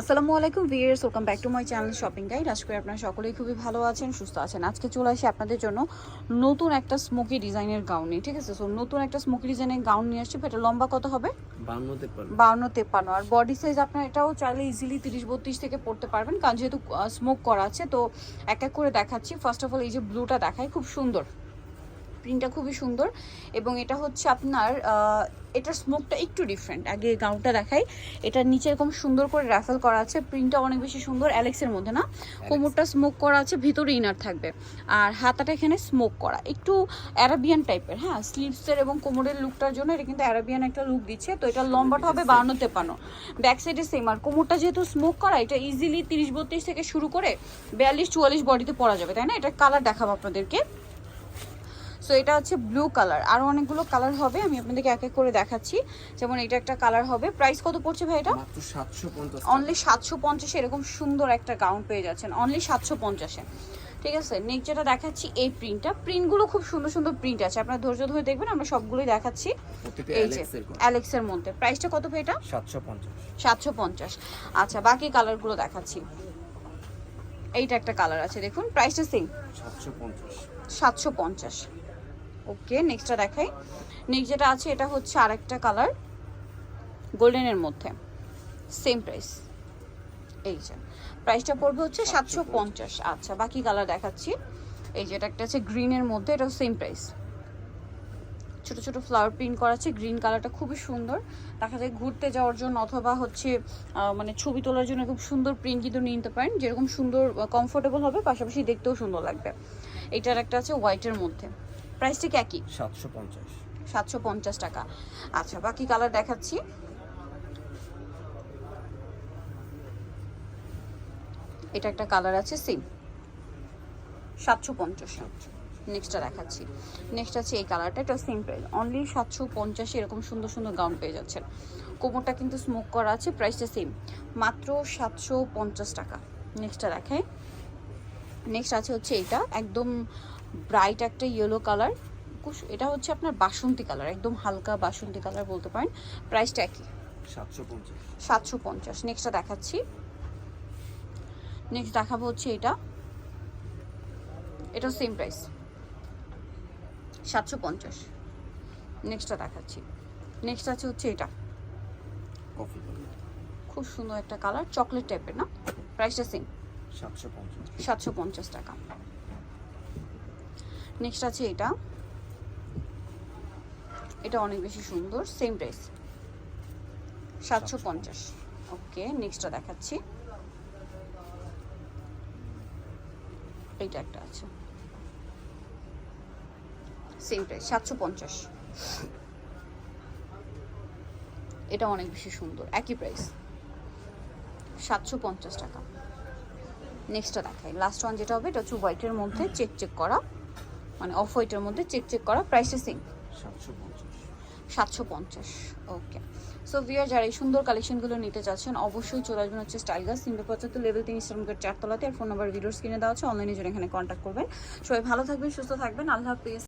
আসসালামু আলাইকুম viewers welcome back to my channel shopping guide. আজকে করি আপনারা সকলেই খুবই ভালো আছেন সুস্থ আছেন। আজকে চলে আসি আপনাদের জন্য নতুন একটা স্মোকি ডিজাইনের গাউন নিয়ে ঠিক আছে? সো নতুন একটা স্মোকি ডিজাইনের গাউন নিয়ে আসছি। এটা লম্বা কত হবে? বাউন্ন তেপ্পান্ন। আর বডি সাইজ আপনার এটাও চাইলে ইজিলি তিরিশ বত্রিশ থেকে পড়তে পারবেন কারণ যেহেতু স্মোক করা আছে তো এক এক করে দেখাচ্ছি। ফার্স্ট অফ অল এই যে ব্লুটা দেখায় খুব সুন্দর। প্রিন্টটা খুবই সুন্দর এবং এটা হচ্ছে আপনার এটার স্মোকটা একটু ডিফারেন্ট আগে গাউনটা দেখাই। এটার নিচে এরকম সুন্দর করে র্যাফেল করা আছে। প্রিন্টটা অনেক বেশি সুন্দর অ্যালেক্সের মধ্যে না? কোমরটা স্মোক করা আছে ভিতরে ইনার থাকবে। আর হাতাটা এখানে স্মোক করা। একটু অ্যারাবিয়ান টাইপের হ্যাঁ? স্লিভসের এবং কোমরের লুকটার জন্য এটা কিন্তু অ্যারাবিয়ান একটা লুক দিচ্ছে। তো এটা লম্বাটা হবে বাউন্ন তেপান্ন ব্যাক সাইডে সেম আর কোমরটা যেহেতু স্মোক করা এটা ইজিলি তিরিশ বত্রিশ থেকে শুরু করে বিয়াল্লিশ চুয়াল্লিশ বডিতে পরা যাবে তাই না? এটা কালার দেখাবো আপনাদেরকে। সো এটা হচ্ছে ব্লু কালার আরও অনেকগুলো কালার হবে আমি আপনাদেরকে এক এক করে দেখাচ্ছি। যেমন এটা একটা কালার হবে। প্রাইস কত পড়ছে ভাই এটা? অনলি সাতশো পঞ্চাশে এরকম সুন্দর একটা গাউন পেয়ে যাচ্ছেন। অনলি সাতশো পঞ্চাশে। ঠিক আছে? নেক্সট যেটা দেখাচ্ছি এই প্রিন্টটা প্রিন্টগুলো খুব সুন্দর সুন্দর প্রিন্ট আছে। আপনার ধৈর্য ধরে দেখবেন আমরা সবগুলোই দেখাচ্ছি। এই যে অ্যালেক্সের মধ্যে। প্রাইসটা কত ভাই এটা? সাতশো পঞ্চাশ। সাতশো পঞ্চাশ। আচ্ছা বাকি কালারগুলো দেখাচ্ছি। এইটা একটা কালার আছে দেখুন। প্রাইসটা সেম সাতশো পঞ্চাশ। সাতশো পঞ্চাশ। ওকে নেক্সটটা দেখাই। নেক্সট যেটা আছে এটা হচ্ছে আরেকটা কালার গোল্ডেনের মধ্যে। সেম প্রাইস এই যে প্রাইসটা পড়বে হচ্ছে সাতশো পঞ্চাশ। আচ্ছা বাকি কালার দেখাচ্ছি। এই যে এটা একটা আছে গ্রিনের মধ্যে এটাও সেম প্রাইস ছোট ছোট ফ্লাওয়ার প্রিন্ট করা আছে গ্রিন কালারটা খুবই সুন্দর। দেখা যায় ঘুরতে যাওয়ার জন্য অথবা হচ্ছে মানে ছবি তোলার জন্য খুব সুন্দর প্রিন্ট কিন্তু নিয়ে নিতে পারেন। যেরকম সুন্দর কমফোর্টেবল হবে পাশাপাশি দেখতেও সুন্দর লাগবে। এটার একটা আছে হোয়াইটের মধ্যে। প্রাইসটা কি একই? সাতশো পঞ্চাশ। সাতশো পঞ্চাশ টাকা। আচ্ছা বাকি কালার দেখাচ্ছি। এটা একটা কালার আছে সেম সাতশো পঞ্চাশ। নেক্সটটা দেখাচ্ছি। নেক্সট আছে এই কালারটা এটা সেম প্রাইস অনলি সাতশো পঞ্চাশে এরকম সুন্দর সুন্দর গাউন পেয়ে যাচ্ছেন। কোমরটা কিন্তু স্মোক করা আছে প্রাইসটা সেম মাত্র সাতশো পঞ্চাশ টাকা। নেক্সটটা দেখাই। নেক্সট আছে হচ্ছে এটা একদম ব্রাইট একটা ইয়েলো কালার এটা হচ্ছে আপনার বাসন্তী কালার একদম হালকা বাসন্তী কালার বলতে পারেন। প্রাইসটা একই। সাতশো পঞ্চাশ। নেক্সটটা দেখাচ্ছি। নেক্সট দেখাবো হচ্ছে এটা। এটাও সেম প্রাইস সাতশো পঞ্চাশ। নেক্সটটা দেখাচ্ছি। নেক্সট আছে হচ্ছে এটা। খুব সুন্দর একটা কালার চকলেট টাইপের না? প্রাইসটা সেম সাতশো পঞ্চাশ টাকা। নেক্সট আছে এটা। এটা অনেক বেশি সুন্দর সেম প্রাইস সাতশো পঞ্চাশ। ওকে নেক্সটটা দেখাচ্ছি। এইটা একটা আছে। সেম প্রাইস সাতশো পঞ্চাশ। এটা অনেক বেশি সুন্দর, একই প্রাইস সাতশো পঞ্চাশ টাকা। নেক্সটটা দেখাই। লাস্ট ওয়ান যেটা হবে, এটা হচ্ছে হোয়াইটের মধ্যে চেক চেক করা। মানে অফ হোয়াইটের মধ্যে চেক চেক করা প্রাইসটা সেম সাতশো পঞ্চাশ। ওকে সো ভিয়ার যারা এই সুন্দর কালেকশনগুলো নিতে চাচ্ছেন অবশ্যই চলে আসবেন হচ্ছে স্টাইলগাস তিনশো পঁচাত্তর লেভেল তিন ইসলামকের চারতলাতে। আর ফোন নাম্বার ভিডিওর স্ক্রিনে দেওয়া আছে অনলাইনে জন্য এখানে কন্ট্যাক্ট করবেন। সবাই ভালো থাকবেন, সুস্থ থাকবেন। আল্লাহ হাফিজ।